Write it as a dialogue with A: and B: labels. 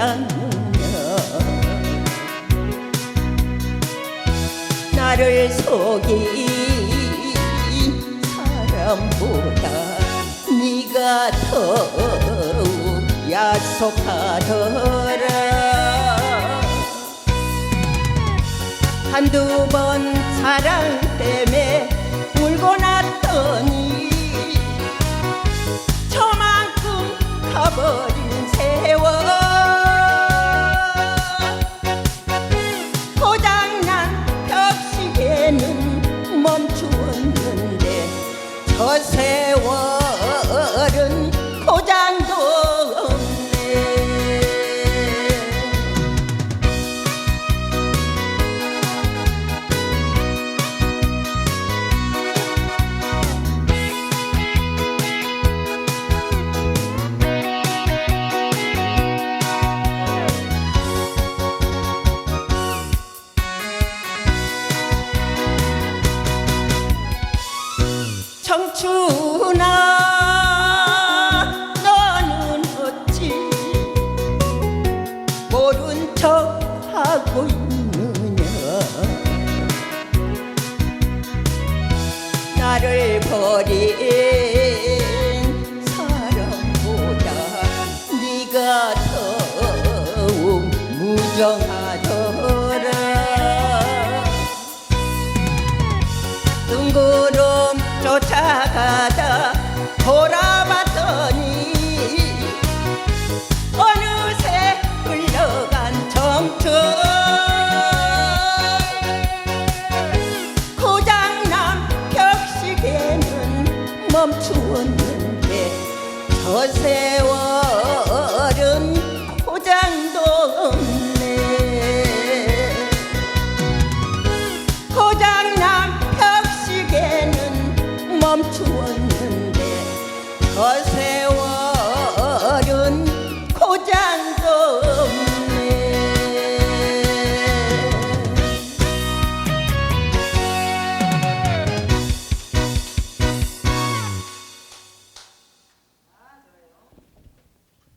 A: 않느냐 나를 속인 사람보다 네가 더욱 약속하더라. 한두 번 사랑 저세 청춘아 너는 어찌 모른 척 하고 있느냐? 나를 버린 사람보다 네가 더욱 무정하더라. 뜬구름 쫓아가다 돌아봤더니 어느새 흘러간 청춘 고장난 벽시계는 멈추었는데 저 세월은 고장